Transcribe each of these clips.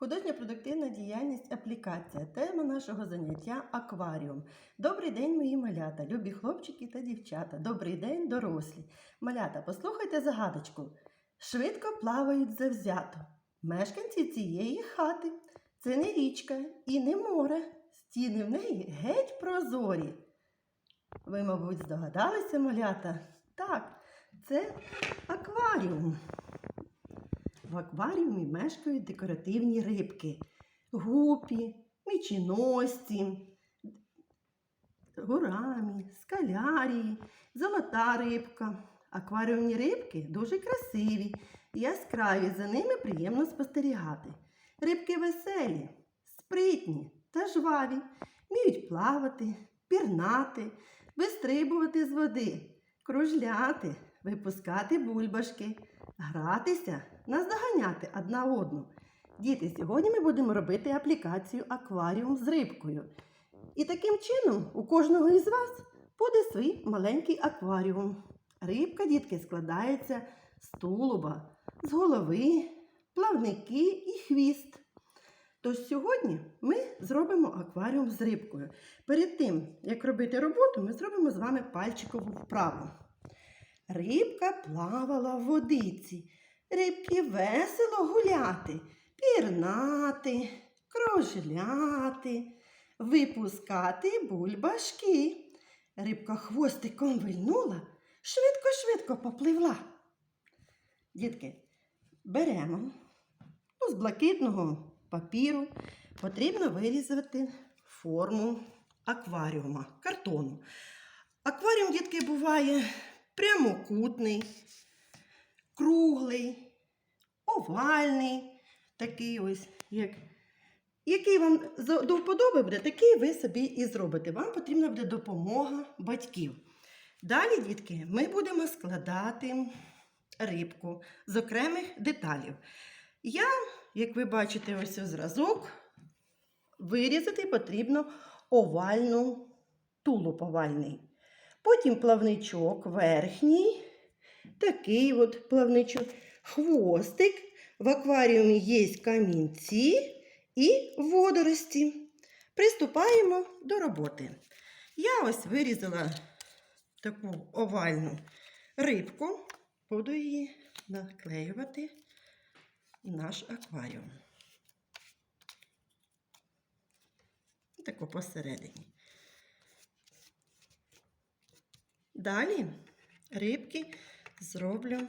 Художня продуктивна діяльність аплікація. Тема нашого заняття акваріум. Добрий день, мої малята, любі хлопчики та дівчата. Добрий день, дорослі. Малята, послухайте загадочку. Швидко плавають завзято. Мешканці цієї хати. Це не річка і не море. Стіни в неї геть прозорі. Ви, мабуть, здогадалися, малята? Так, це акваріум. В акваріумі мешкають декоративні рибки, гупі, мічіносці, гурамі, скалярії, золота рибка. Акваріумні рибки дуже красиві, яскраві, за ними приємно спостерігати. Рибки веселі, спритні та жваві, вміють плавати, пірнати, вистрибувати з води, кружляти, випускати бульбашки, гратися, наздоганяти одна одну. Діти, сьогодні ми будемо робити аплікацію акваріум з рибкою. І таким чином у кожного із вас буде свій маленький акваріум. Рибка, дітки, складається з тулуба, з голови, плавники і хвіст. Тож сьогодні ми зробимо акваріум з рибкою. Перед тим, як робити роботу, ми зробимо з вами пальчикову вправу. Рибка плавала в водиці, рибки весело гуляти, пірнати, кружляти, випускати бульбашки. Рибка хвостиком вильнула, швидко-швидко попливла. Дітки, беремо ну, з блакитного папіру потрібно вирізати форму акваріума, картону. Акваріум, дітки, буває прямокутний, круглий, овальний, такий ось, як, який вам до вподоби буде, такий ви собі і зробите. Вам потрібна буде допомога батьків. Далі, дітки, ми будемо складати рибку з окремих деталів. Я, як ви бачите, ось ось зразок, вирізати потрібно овальну тулуб овальний. Потім плавничок верхній, такий от плавничок, хвостик. В акваріумі є камінці і водорості. Приступаємо до роботи. Я ось вирізала таку овальну рибку, буду її наклеювати в наш акваріум. Таку посередині. Далі рибки зроблю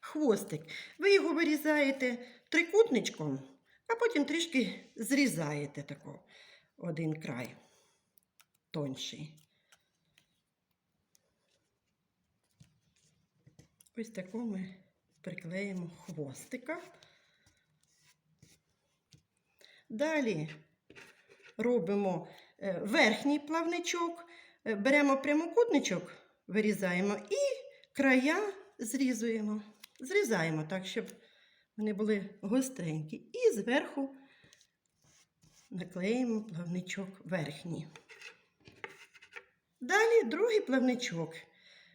хвостик. Ви його вирізаєте трикутничком, а потім трішки зрізаєте тако один край тонший. Ось таку ми приклеїмо хвостика. Далі робимо е, верхній плавничок, е, беремо прямокутничок, вирізаємо і края зрізуємо. Зрізаємо так, щоб вони були гостренькі. І зверху наклеїмо плавничок верхній. Далі другий плавничок.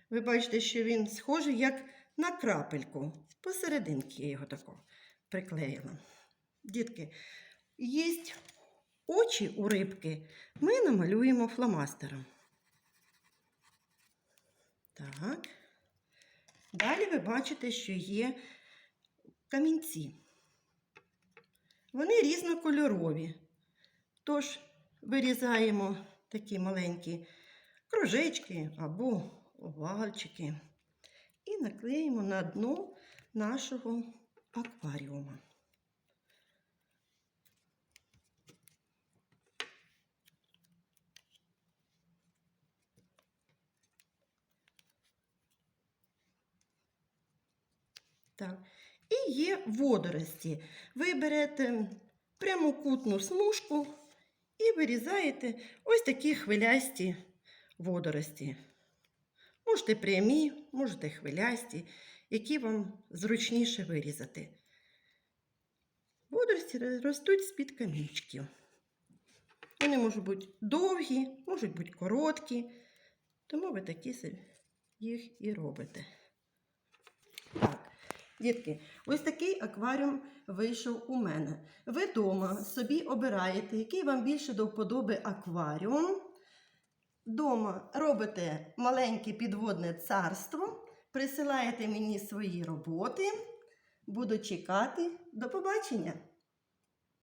Ви бачите, що він схожий як на крапельку. Посерединки я його тако приклеїла. Дітки, є очі у рибки, ми намалюємо фломастером. Так. Далі ви бачите, що є камінці. Вони різнокольорові. Тож вирізаємо такі маленькі кружечки або овальчики і наклеїмо на дно нашого акваріума. Так. І є водорості. Ви берете прямокутну смужку і вирізаєте ось такі хвилясті водорості. Можете прямі, можете хвилясті, які вам зручніше вирізати. Водорості ростуть з-під камінчиків. Вони можуть бути довгі, можуть бути короткі, тому ви такі їх і робите. Дітки, ось такий акваріум вийшов у мене. Ви вдома собі обираєте, який вам більше до вподоби акваріум. Дома робите маленьке підводне царство, присилаєте мені свої роботи. Буду чекати. До побачення!